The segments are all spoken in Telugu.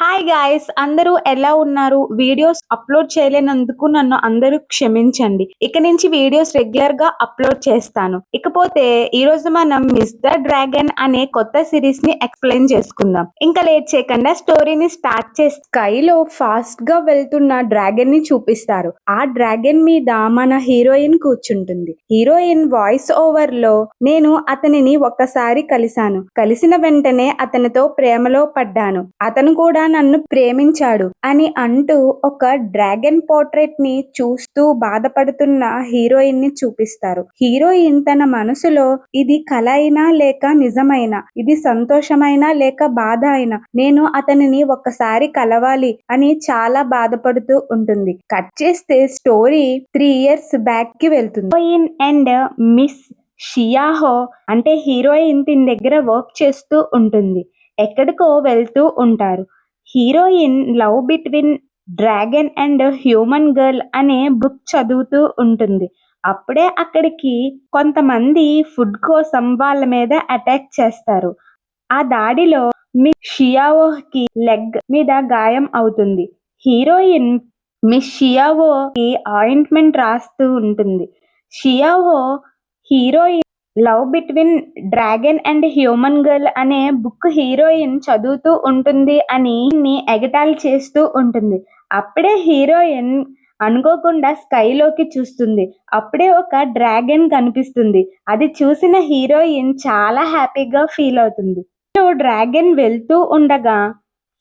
హాయ్ గాయ్స్ అందరూ ఎలా ఉన్నారు? వీడియోస్ అప్లోడ్ చేయలేనందుకు నన్ను అందరూ క్షమించండి. ఇక నుంచి వీడియోస్ రెగ్యులర్గా అప్లోడ్ చేస్తాను. ఇకపోతే ఈ రోజు మనం మిస్ ద డ్రాగన్ అనే కొత్త సిరీస్ని ఎక్స్ప్లెయిన్ చేసుకుందాం. ఇంకా లేట్ చేయకుండా స్టోరీని స్టార్ట్ చేసి స్కైలో ఫాస్ట్గా వెళ్తున్న డ్రాగన్ని చూపిస్తారు. ఆ డ్రాగన్ మీద మన హీరోయిన్ కూర్చుంటుంది. హీరోయిన్ వాయిస్ ఓవర్లో నేను అతనిని ఒక్కసారి కలిశాను. కలిసిన వెంటనే అతనితో ప్రేమలో పడ్డాను. అతను కూడా నన్ను ప్రేమించాడు అని అంటూ ఒక డ్రాగన్ పోర్ట్రేట్ని చూస్తూ బాధపడుతున్న హీరోయిన్ని చూపిస్తారు. హీరోయిన్ తన మనసులో ఇది కల అయినా లేక నిజమైనా ఇది సంతోషమైనా లేక బాధ అయినా నేను అతనిని ఒక్కసారి కలవాలి అని చాలా బాధపడుతూ ఉంటుంది. కట్ చేస్తే స్టోరీ త్రీ ఇయర్స్ బ్యాక్కి వెళ్తుంది. హీరోయిన్ అండ్ మిస్ షియాహో అంటే హీరోయిన్ దీని దగ్గర వర్క్ చేస్తూ ఉంటుంది. ఎక్కడికో వెళ్తూ ఉంటారు. Heroine love between dragon and human girl అనే బుక్ చదువుతూ ఉంటుంది. అప్పుడే అక్కడికి కొంతమంది ఫుడ్ కోసం వాళ్ళ మీద అటాక్ చేస్తారు. ఆ దాడిలో మిస్ షియావోకి లెగ్ మీద గాయం అవుతుంది. హీరోయిన్ మిస్ షియావోకి ఆయింట్మెంట్ రాస్తూ ఉంటుంది. Xiao heroine love between dragon and human girl అనే బుక్ హీరోయిన్ చదువుతూ ఉంటుంది అని ఎగటాలు చేస్తూ ఉంటుంది. అప్పుడే హీరోయిన్ అనుకోకుండా స్కైలోకి చూస్తుంది. అప్పుడే ఒక డ్రాగన్ కనిపిస్తుంది. అది చూసిన హీరోయిన్ చాలా హ్యాపీగా ఫీల్ అవుతుంది. డ్రాగన్ వెళ్తూ ఉండగా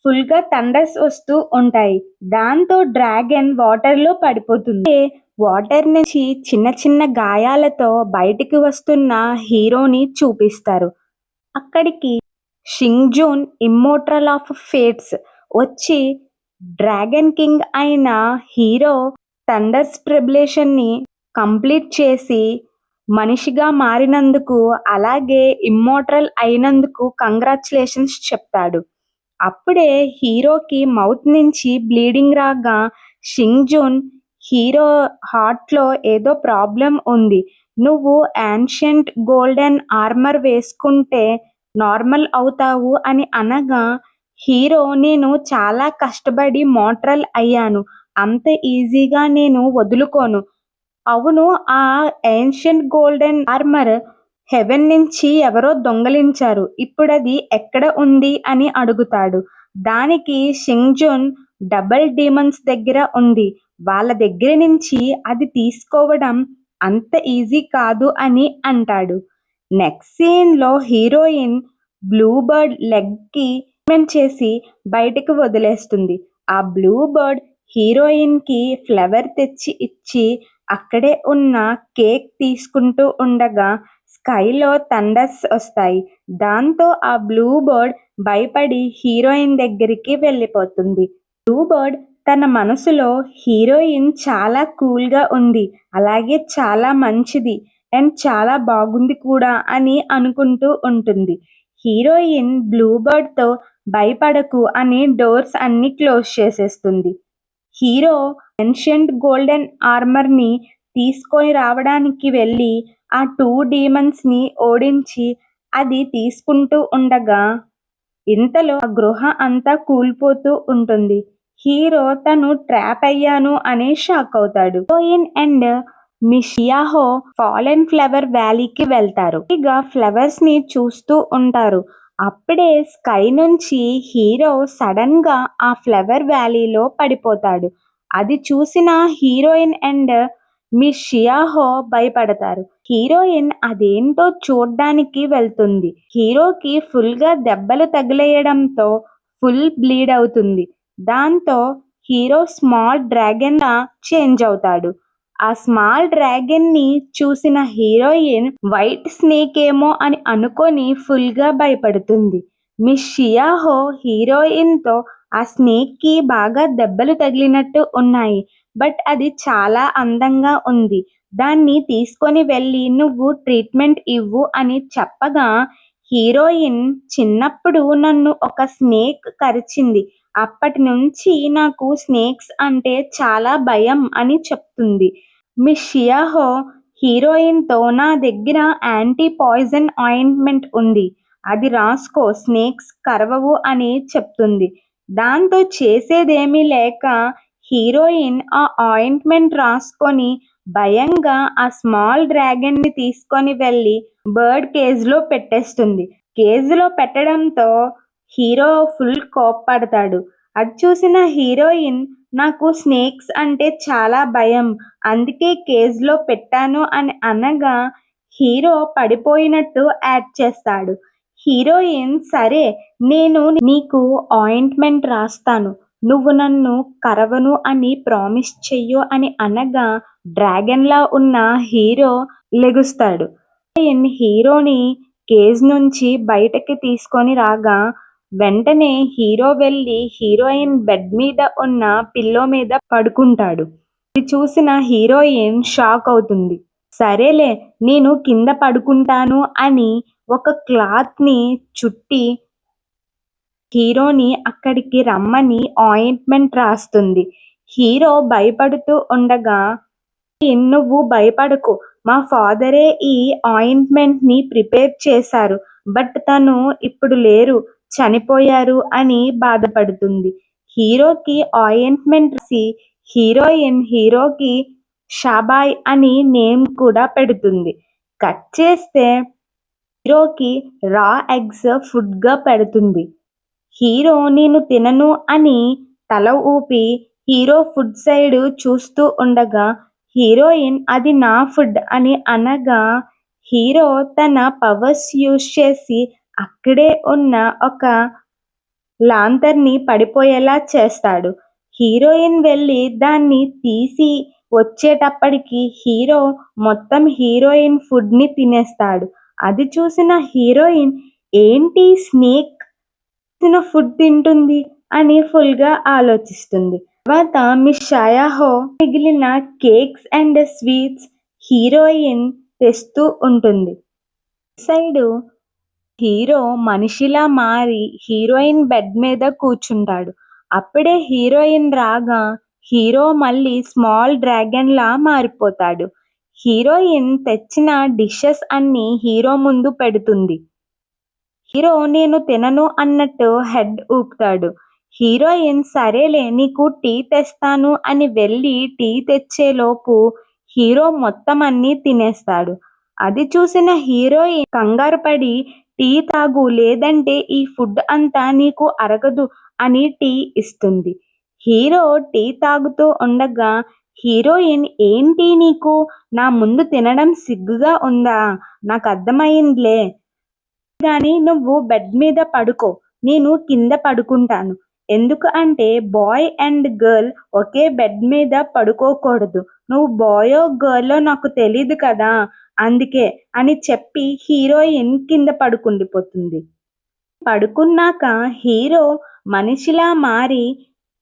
ఫుల్గా గా వస్తూ ఉంటాయి. దాంతో డ్రాగన్ వాటర్లో పడిపోతుంది. వాటర్ నుంచి చిన్న చిన్న గాయాలతో బయటికి వస్తున్న హీరోని చూపిస్తారు. అక్కడికి షింగ్జూన్ ఇమ్మోట్రల్ ఆఫ్ ఫేట్స్ వచ్చి డ్రాగన్ కింగ్ అయిన హీరో థండర్స్ ట్రిబులేషన్ని కంప్లీట్ చేసి మనిషిగా మారినందుకు అలాగే ఇమ్మోట్రల్ అయినందుకు కంగ్రాచులేషన్స్ చెప్తాడు. అప్పుడే హీరోకి మౌత్ నుంచి బ్లీడింగ్ రాగా షింగ్జూన్ హీరో హార్ట్లో ఏదో ప్రాబ్లం ఉంది. నువ్వు యాన్షియంట్ గోల్డెన్ ఆర్మర్ వేసుకుంటే నార్మల్ అవుతావు అని అనగా హీరో నేను చాలా కష్టపడి మోట్రల్ అయ్యాను. అంత ఈజీగా నేను వదులుకోను. అవును ఆ ఏన్షియంట్ గోల్డెన్ ఆర్మర్ హెవెన్ నుంచి ఎవరో దొంగలించారు. ఇప్పుడు అది ఎక్కడ ఉంది అని అడుగుతాడు. దానికి షింగ్జున్ డబల్ డీమన్స్ దగ్గర ఉంది. వాళ్ళ దగ్గర నుంచి అది తీసుకోవడం అంత ఈజీ కాదు అని అంటాడు. నెక్స్ట్ సీన్లో హీరోయిన్ బ్లూ బర్డ్ లెగ్కి చేసి బయటకు వదిలేస్తుంది. ఆ బ్లూ బర్డ్ హీరోయిన్కి ఫ్లవర్ తెచ్చి ఇచ్చి అక్కడే ఉన్న కేక్ తీసుకుంటూ ఉండగా స్కైలో తండస్ వస్తాయి. దాంతో ఆ బ్లూ బర్డ్ భయపడి హీరోయిన్ దగ్గరికి వెళ్ళిపోతుంది. బ్లూ బర్డ్ తన మనసులో హీరోయిన్ చాలా కూల్గా ఉంది. అలాగే చాలా మంచిది. అండ్ చాలా బాగుంది కూడా అని అనుకుంటూ ఉంటుంది. హీరోయిన్ బ్లూ భయపడకు అని డోర్స్ అన్ని క్లోజ్ చేసేస్తుంది. హీరో ఎన్షియంట్ గోల్డెన్ ఆర్మర్ని తీసుకొని రావడానికి వెళ్ళి ఆ టూ డీమన్స్ని ఓడించి అది తీసుకుంటూ ఉండగా ఇంతలో ఆ గృహ అంతా కూలిపోతూ ఉంటుంది. హీరో తను ట్రాప్ అయ్యాను అనే షాక్ అవుతాడు. హీరోయిన్ అండ్ మిషియాహో ఫాలెన్ ఫ్లవర్ వ్యాలీకి వెళ్తారు. ఇక ఫ్లవర్స్ని చూస్తూ ఉంటారు. అప్పుడే స్కై నుంచి హీరో సడన్గా ఆ ఫ్లవర్ వ్యాలీలో పడిపోతాడు. అది చూసిన హీరోయిన్ అండ్ మీ షియాహో భయపడతారు. హీరోయిన్ అదేంటో చూడ్డానికి వెళ్తుంది. హీరోకి ఫుల్గా దెబ్బలు తగిలేయడంతో ఫుల్ బ్లీడ్ అవుతుంది. దాంతో హీరో స్మాల్ డ్రాగన్గా చేంజ్ అవుతాడు. ఆ స్మాల్ డ్రాగన్ని చూసిన హీరోయిన్ వైట్ స్నేక్ ఏమో అని అనుకొని ఫుల్గా భయపడుతుంది. మిస్ షియాహో హీరోయిన్తో ఆ స్నేక్కి బాగా దెబ్బలు తగిలినట్టు ఉన్నాయి. బట్ అది చాలా అందంగా ఉంది. దాన్ని తీసుకొని వెళ్ళి నువ్వు ట్రీట్మెంట్ ఇవ్వు అని చెప్పగా హీరోయిన్ చిన్నప్పుడు నన్ను ఒక స్నేక్ కరిచింది. అప్పటి నుంచి నాకు స్నేక్స్ అంటే చాలా భయం అని చెప్తుంది. మిస్ షియాహో హీరోయిన్తో నా దగ్గర యాంటీ పాయిజన్ ఆయింట్మెంట్ ఉంది. అది రాసుకో స్నేక్స్ కరవవు అని చెప్తుంది. దాంతో చేసేదేమీ లేక హీరోయిన్ ఆ ఆయింట్మెంట్ రాసుకొని భయంగా ఆ స్మాల్ డ్రాగన్ని తీసుకొని వెళ్ళి బర్డ్ కేజ్లో పెట్టేస్తుంది. కేజ్లో పెట్టడంతో హీరో ఫుల్ కోప్పడతాడు. అది చూసిన హీరోయిన్ నాకు స్నేక్స్ అంటే చాలా భయం అందుకే కేజ్లో పెట్టాను అని అనగా హీరో పడిపోయినట్టు యాక్ట్ చేస్తాడు. హీరోయిన్ సరే నేను నీకు ఆయింట్మెంట్ రాస్తాను. నువ్వు నన్ను కరవను అని ప్రామిస్ చెయ్యు అని అనగా డ్రాగన్లా ఉన్న హీరో లెగుస్తాడు. హీరోని కేజ్ నుంచి బయటకి తీసుకొని రాగా వెంటనే హీరో వెళ్ళి హీరోయిన్ బెడ్ మీద ఉన్న పిల్లో మీద పడుకుంటాడు. ఇది చూసిన హీరోయిన్ షాక్ అవుతుంది. సరేలే నేను కింద పడుకుంటాను అని ఒక క్లాత్ని చుట్టి హీరోని అక్కడికి రమ్మని ఆయింట్మెంట్ రాస్తుంది. హీరో భయపడుతూ ఉండగా నువ్వు భయపడకు. మా ఫాదరే ఈ ఆయింట్మెంట్ని ప్రిపేర్ చేశారు బట్ తను ఇప్పుడు లేరు. చనిపోయారు అని బాధపడుతుంది. హీరోకి ఆయింట్మెంట్ రాసి హీరోయిన్ హీరోకి షాబాయ్ అని నేమ్ కూడా పెడుతుంది. కట్ చేస్తే హీరోకి రా ఎగ్స్ ఫుడ్గా పెడుతుంది. హీరో నేను తినను అని తల ఊపి హీరో ఫుడ్ సైడ్ చూస్తూ ఉండగా హీరోయిన్ అది నా ఫుడ్ అని అనగా హీరో తన పవర్స్ యూజ్ చేసి అక్కడే ఉన్న ఒక లాంతర్ని పడిపోయేలా చేస్తాడు. హీరోయిన్ వెళ్ళి దాన్ని తీసి వచ్చేటప్పటికి హీరో మొత్తం హీరోయిన్ ఫుడ్ని తినేస్తాడు. అది చూసిన హీరోయిన్ ఏంటి స్నేక్? తిన ఫుడ్ తింటుంది? అని ఫుల్గా ఆలోచిస్తుంది. తర్వాత మిస్ షాయాహో మిగిలిన కేక్స్ అండ్ స్వీట్స్ హీరోయిన్ తెస్తూ ఉంటుంది. సైడు హీరో మనిషిలా మారి హీరోయిన్ బెడ్ మీద కూర్చుంటాడు. అప్పుడే హీరోయిన్ రాగా హీరో మళ్ళీ స్మాల్ డ్రాగన్ లా మారిపోతాడు. హీరోయిన్ తెచ్చిన డిషెస్ అన్ని హీరో ముందు పెడుతుంది. హీరో నేను తినను అన్నట్టు హెడ్ ఊపుతాడు. హీరోయిన్ సరేలే నీకు టీ తెస్తాను అని వెళ్ళి టీ తెచ్చేలోపు హీరో మొత్తం అన్ని తినేస్తాడు. అది చూసిన హీరోయిన్ కంగారు పడి టీ తాగు లేదంటే ఈ ఫుడ్ అంతా నీకు అరగదు అని టీ ఇస్తుంది. హీరో టీ తాగుతూ ఉండగా హీరోయిన్ ఏంటి నీకు? నా ముందు తినడం సిగ్గుగా ఉందా? నాకు అర్థమైందిలే. కానీ నువ్వు బెడ్ మీద పడుకో. నేను కింద పడుకుంటాను. ఎందుకు అంటే బాయ్ అండ్ గర్ల్ ఒకే బెడ్ మీద పడుకోకూడదు. నువ్వు బాయో గర్లో నాకు తెలీదు కదా. అందుకే అని చెప్పి హీరోయిన్ కింద పడుకుండిపోతుంది. పడుకున్నాక హీరో మనిషిలా మారి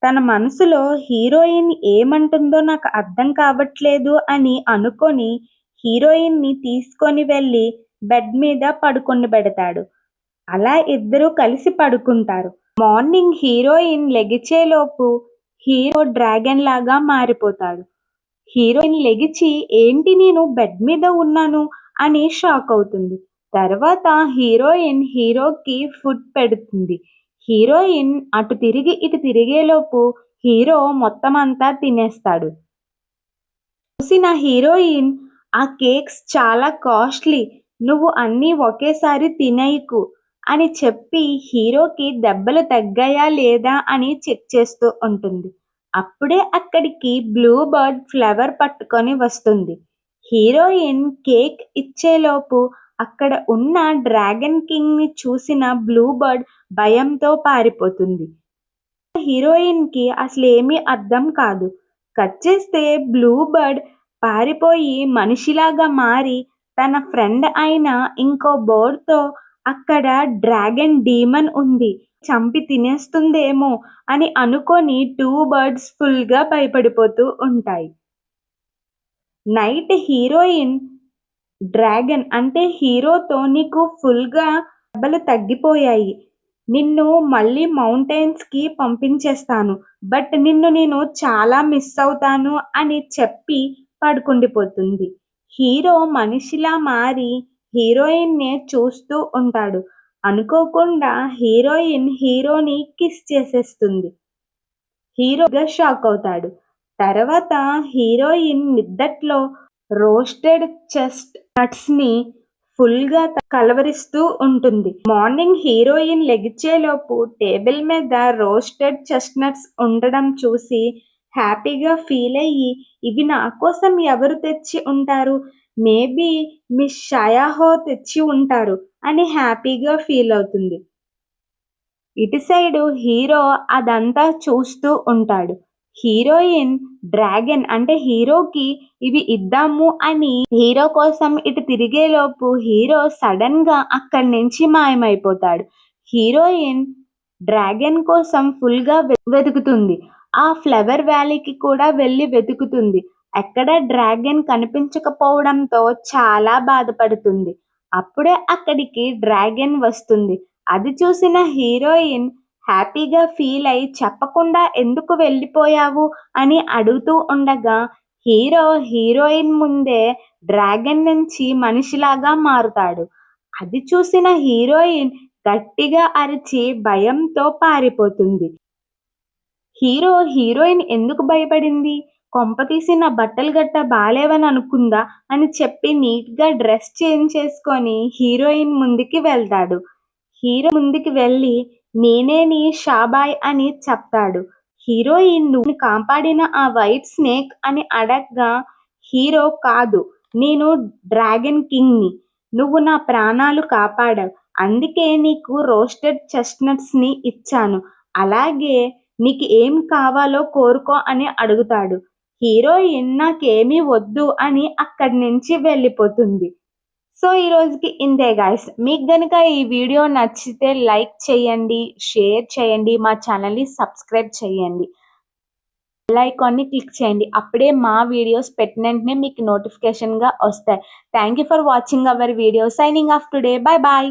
తన మనసులో హీరోయిన్ ఏమంటుందో నాకు అర్థం కావట్లేదు అని అనుకొని హీరోయిన్ని తీసుకొని వెళ్ళి బెడ్ మీద పడుకొని పెడతాడు. అలా ఇద్దరూ కలిసి పడుకుంటారు. మార్నింగ్ హీరోయిన్ లెగిచేలోపు హీరో డ్రాగన్ లాగా మారిపోతాడు. హీరోయిన్ లెగిచి ఏంటి నేను బెడ్ మీద ఉన్నాను? అని షాక్ అవుతుంది. తర్వాత హీరోయిన్ హీరోకి ఫుడ్ పెడుతుంది. హీరోయిన్ అటు తిరిగి ఇటు తిరిగేలోపు హీరో మొత్తం అంతా తినేస్తాడు. చూసిన హీరోయిన్ ఆ కేక్స్ చాలా కాస్ట్లీ నువ్వు అన్నీ ఒకేసారి తినేయకు అని చెప్పి హీరోకి దెబ్బలు తగ్గాయా లేదా అని చెక్ చేస్తూ ఉంటుంది. అప్పుడే అక్కడికి బ్లూ బర్డ్ ఫ్లవర్ పట్టుకొని వస్తుంది. హీరోయిన్ కేక్ ఇచ్చేలోపు అక్కడ ఉన్న డ్రాగన్ కింగ్ని చూసిన బ్లూ బర్డ్ భయంతో పారిపోతుంది. హీరోయిన్కి అసలు ఏమీ అర్థం కాదు. కట్ చేస్తే బ్లూ బర్డ్ పారిపోయి మనిషిలాగా మారి తన ఫ్రెండ్ అయిన ఇంకో బోర్డ్తో అక్కడ డ్రాగన్ డీమన్ ఉంది. చంపి తినేస్తుందేమో అని అనుకొని టూ బర్డ్స్ ఫుల్గా భయపడిపోతూ ఉంటాయి. నైట్ హీరోయిన్ డ్రాగన్ అంటే హీరోతో నీకు ఫుల్గా దెబ్బలు తగ్గిపోయాయి. నిన్ను మళ్ళీ మౌంటైన్స్కి పంపించేస్తాను బట్ నిన్ను నేను చాలా మిస్ అవుతాను అని చెప్పి పడుకుండిపోతుంది. హీరో మనిషిలా మారి హీరోయిన్ నే చూస్తూ ఉంటాడు. అనుకోకుండా హీరోయిన్ హీరోని కిస్ చేసేస్తుంది. హీరోగా షాక్ అవుతాడు. తర్వాత హీరోయిన్ నిద్దట్లో రోస్టెడ్ చెస్ట్ నట్స్ని ఫుల్గా కలవరిస్తూ ఉంటుంది. మార్నింగ్ హీరోయిన్ లెగిచేలోపు టేబుల్ మీద రోస్టెడ్ చెస్ట్నట్స్ ఉండడం చూసి హ్యాపీగా ఫీల్ అయ్యి ఇవి నా కోసం ఎవరు తెచ్చి ఉంటారు? మేబీ మిస్ షయాహో తెచ్చి ఉంటారు అని హ్యాపీగా ఫీల్ అవుతుంది. ఇటు సైడు హీరో అదంతా చూస్తూ ఉంటాడు. హీరోయిన్ డ్రాగన్ అంటే హీరోకి ఇవి ఇద్దాము అని హీరో కోసం ఇటు తిరిగేలోపు హీరో సడన్గా అక్కడి నుంచి మాయమైపోతాడు. హీరోయిన్ డ్రాగన్ కోసం ఫుల్గా వెతుకుతుంది. ఆ ఫ్లవర్ వ్యాలీకి కూడా వెళ్ళి వెతుకుతుంది. ఎక్కడా డ్రాగన్ కనిపించకపోవడంతో చాలా బాధపడుతుంది. అప్పుడే అక్కడికి డ్రాగన్ వస్తుంది. అది చూసిన హీరోయిన్ హ్యాపీగా ఫీల్ అయి చెప్పకుండా ఎందుకు వెళ్ళిపోయావు అని అడుగుతూ ఉండగా హీరో హీరోయిన్ ముందే డ్రాగన్ నుంచి మనిషిలాగా మారుతాడు. అది చూసిన హీరోయిన్ గట్టిగా అరిచి భయంతో పారిపోతుంది. హీరో హీరోయిన్ ఎందుకు భయపడింది? కొంపతీసి నా బట్టలు గట్ట బాగాలేవని అనుకుందా అని చెప్పి నీట్గా డ్రెస్ చేంజ్ చేసుకొని హీరోయిన్ ముందుకి వెళ్తాడు. హీరో ముందుకి వెళ్ళి నేనే నీ షాబాయ్ అని చెప్తాడు. హీరోయిన్ నువ్వు కాపాడిన ఆ వైట్ స్నేక్ అని అడగ్గా హీరో కాదు నేను డ్రాగన్ కింగ్ని. నువ్వు నా ప్రాణాలు కాపాడావు. అందుకే నీకు రోస్టెడ్ చెస్ట్నట్స్ని ఇచ్చాను. అలాగే నీకు ఏం కావాలో కోరుకో అని అడుగుతాడు. హీరోయిన్ నాకేమీ వద్దు అని అక్కడి నుంచి వెళ్ళిపోతుంది. సో ఈ రోజుకి ఇంతే గాయస్ మీకు గనుక ఈ వీడియో నచ్చితే లైక్ చేయండి షేర్ చేయండి మా ఛానల్ని సబ్స్క్రైబ్ చేయండి. బెల్ ఐకాన్ని క్లిక్ చేయండి. అప్పుడే మా వీడియోస్ పెట్టిన వెంటనే మీకు నోటిఫికేషన్గా వస్తాయి. Thank you for watching our video signing off today bye bye